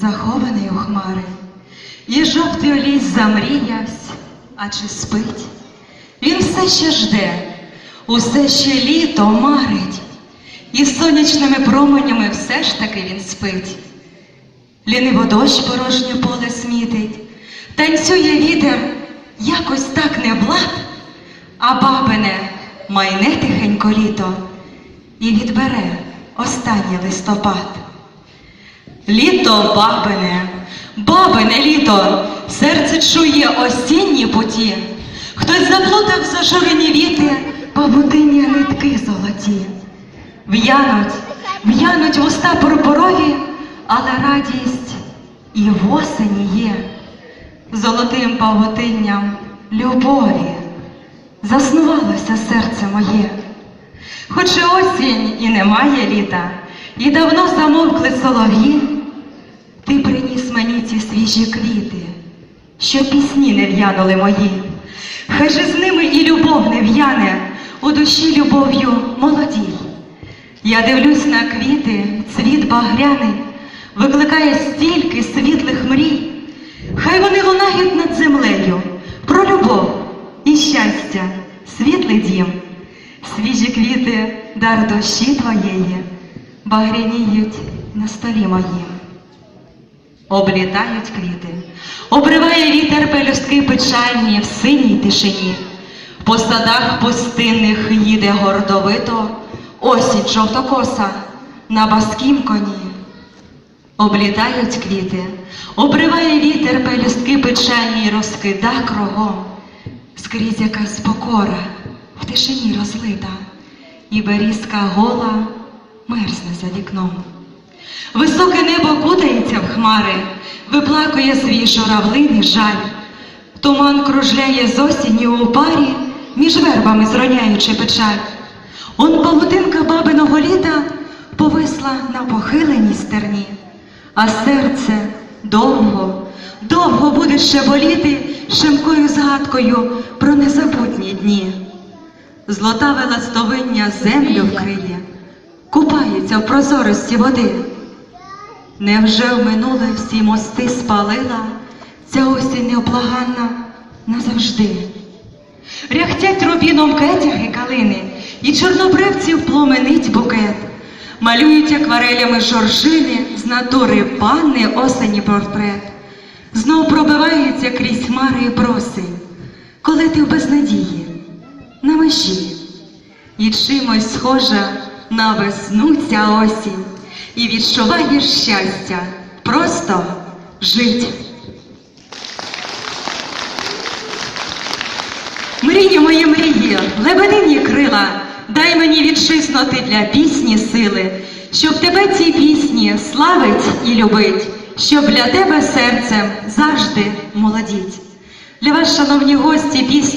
захований у хмари, і жовтий олісь замріявсь, а чи спить? Він все ще жде, усе ще літо марить, і сонячними променями все ж таки він спить. Ліниво дощ порожнє поле смітить, танцює вітер, якось так не влад, а бабине майне тихенько літо і відбере останній листопад. Літо бабине, бабине літо, серце чує осінні путі. Хтось заплутав зажурені віти, павутинні нитки золоті. В'януть, в'януть вуста пурпурові, але радість і в осені є. Золотим павутинням любові заснувалося серце моє. Хоч і осінь і немає літа, і давно замовкли солов'ї, ти приніс мені ці свіжі квіти, що пісні не в'янули мої. Хай же з ними і любов не в'яне, у душі любов'ю молодій. Я дивлюсь на квіти, цвіт багряний, викликає стільки світлих мрій. Хай вони лунають над землею про любов і щастя, світлий дім. Свіжі квіти, дар душі твоєї, багряніють на столі моїм. Облітають квіти, обриває вітер пелюстки печальні в синій тишині. По садах пустинних їде гордовито, осінь жовтокоса на баскім коні. Облітають квіти, обриває вітер пелюстки печальні розкида кругом. Скрізь якась покора в тишині розлита, і берізка гола мерзне за вікном. Високе небо кутається в хмари, виплакує свій журавлиний жаль. Туман кружляє з осені у парі, між вербами зроняючи печаль. Он павутинка бабиного літа повисла на похиленій стерні, а серце довго, довго буде ще боліти шимкою згадкою про незабутні дні. Злотаве ластовиння землю вкриє, купається в прозорості води. Невже в минуле всі мости спалила? Ця осінь необлаганна назавжди? Ряхтять рубіном кетяги калини, і чорнобривців пломенить букет, малюють акварелями жоржини з натури панни осені портрет. Знов пробивається крізь хмари і проси, коли ти в безнадії, на межі, і чимось схожа на весну ця осінь, і відчуваєш щастя, просто жить. Мрії мої мрії, лебедині крила, дай мені відчиснути для пісні сили, щоб тебе ці пісні славить і любить, щоб для тебе серцем завжди молодіть. Для вас, шановні гості, пісні.